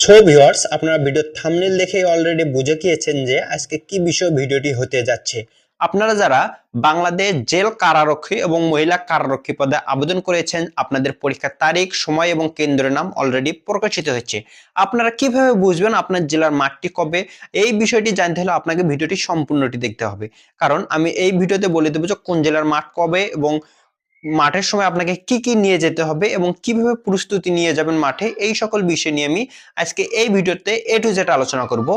ছো viewers আপনারা video thumbnail দেখে already বুঝে গিয়েছেন যে আজকে কি বিষয় ভিডিওটি হতে যাচ্ছে। আপনারা যারা বাংলাদেশ জেল কারারক্ষী এবং মহিলা কারারক্ষী পদে আবেদন করেছেন, আপনাদের পরীক্ষার তারিখ, সময় এবং কেন্দ্রের নাম অলরেডি প্রকাশিত হচ্ছে আপনারা কীভাবে বুঝবেন আপনার জেলার মাঠটি কবে? এই বিষয়টি জানতে হলে আপনাকে ভিডিওটি সম্পূর্ণটি দেখতে হবে। কারণ আমি এই ভিডিওতে বলে দেবো যে কোন জেলার মাঠ কবে এবং মাঠের সময় আপনাকে কি কি নিয়ে যেতে হবে এবং কীভাবে প্রস্তুতি নিয়ে যাবেন মাঠে, এই সকল বিষয় নিয়ে আমি আজকে এই ভিডিওতে এ টু জেড আলোচনা করব।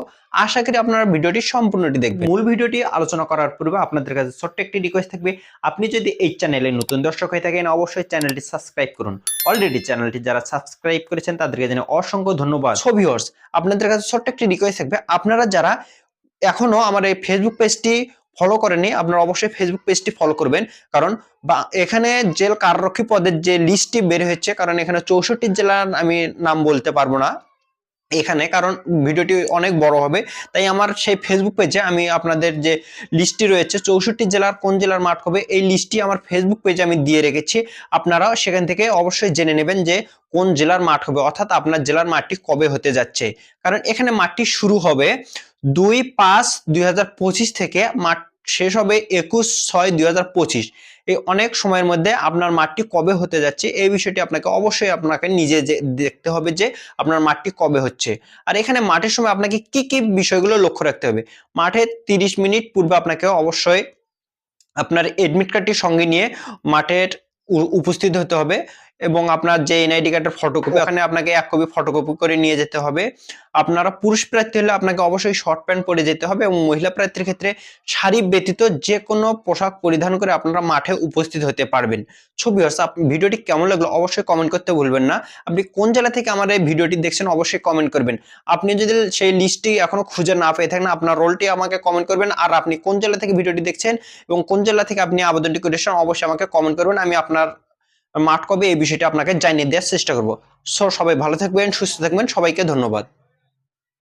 আশা করি আপনারা ভিডিওটি সম্পূর্ণটি দেখবেন। মূল ভিডিওটি আলোচনা করার পূর্বে আপনাদের কাছে ছোট্ট একটি রিকোয়েস্ট থাকবে, আপনি যদি এই চ্যানেলে নতুন দর্শক হয়ে থাকেন, অবশ্যই চ্যানেলটি সাবস্ক্রাইব করুন। অলরেডি চ্যানেলটি যারা সাবস্ক্রাইব করেছেন, তাদেরকে জানাই অসংখ্য ধন্যবাদ। ছবিহর্স আপনাদের কাছে ছোট্ট একটি রিকোয়েস্ট থাকবে, আপনারা যারা এখনও আমার এই ফেসবুক পেজটি ফলো করেনি আপনারা অবশ্যই ফেসবুক পেজটি ফলো করবেন। কারণ বা, এখানে জেল কাররক্ষী পদের যে লিস্টটি বের হচ্ছে কারণ এখানে চৌষট্টি জেলার আমি নাম বলতে পারব না এখানে, কারণ ভিডিওটি অনেক বড় হবে। তাই আমার সেই ফেসবুক পেজে আমি আপনাদের যে লিস্টটি রয়েছে, চৌষট্টি জেলার কোন জেলার মাঠ হবে, এই লিস্টটি আমার ফেসবুক পেজে আমি দিয়ে রেখেছি। আপনারা সেখান থেকে অবশ্যই জেনে নেবেন যে কোন জেলার মাঠ হবে, অর্থাৎ আপনার জেলার মাঠটি কবে হতে যাচ্ছে। কারণ এখানে মাঠটি শুরু হবে দুই পাঁচ দুই থেকে মাঠ শেষ হবে একুশ ছয় দুই এই অনেক সময়ের মধ্যে আপনার মাঠটি কবে হতে যাচ্ছে এই বিষয়টি আপনাকে অবশ্যই আপনাকে নিজে যে দেখতে হবে যে আপনার মাঠটি কবে হচ্ছে। আর এখানে মাঠের সময় আপনাকে কি কি বিষয়গুলো লক্ষ্য রাখতে হবে? মাঠে তিরিশ মিনিট পূর্বে আপনাকে অবশ্যই আপনার এডমিট কার্ডটি সঙ্গে নিয়ে মাঠের উপস্থিত হতে হবে। এবং আপনার যে এনআইডি কার্ডের ফটোকপি ওখানে আপনাকে এক কপি ফটোকপি করে নিয়ে যেতে হবে। আপনারা পুরুষ প্রার্থী হলে আপনাকে অবশ্যই শর্ট প্যান্ট পরে যেতে হবে এবং মহিলা প্রার্থীর ক্ষেত্রে শাড়ি ব্যতীত যে কোনো পোশাক পরিধান করে আপনারা মাঠে উপস্থিত হতে পারবেন। ছবি হচ্ছে ভিডিওটি কেমন লাগল অবশ্যই কমেন্ট করতে ভুলবেন না। আপনি কোন জেলা থেকে আমার এই ভিডিওটি দেখছেন অবশ্যই কমেন্ট করবেন। আপনি যদি সেই লিস্টটি এখনও খুঁজে না পেয়ে থাকেন আপনার রোলটি আমাকে কমেন্ট করবেন। আর আপনি কোন জেলা থেকে ভিডিওটি দেখছেন এবং কোন জেলা থেকে আপনি আবেদনটি করেছেন অবশ্যই আমাকে কমেন্ট করবেন। আমি আপনার মাঠ কবে এই বিষয়টা আপনাকে জানিয়ে দেওয়ার চেষ্টা করব। সো সবাই ভালো থাকবেন, সুস্থ থাকবেন, সবাইকে ধন্যবাদ।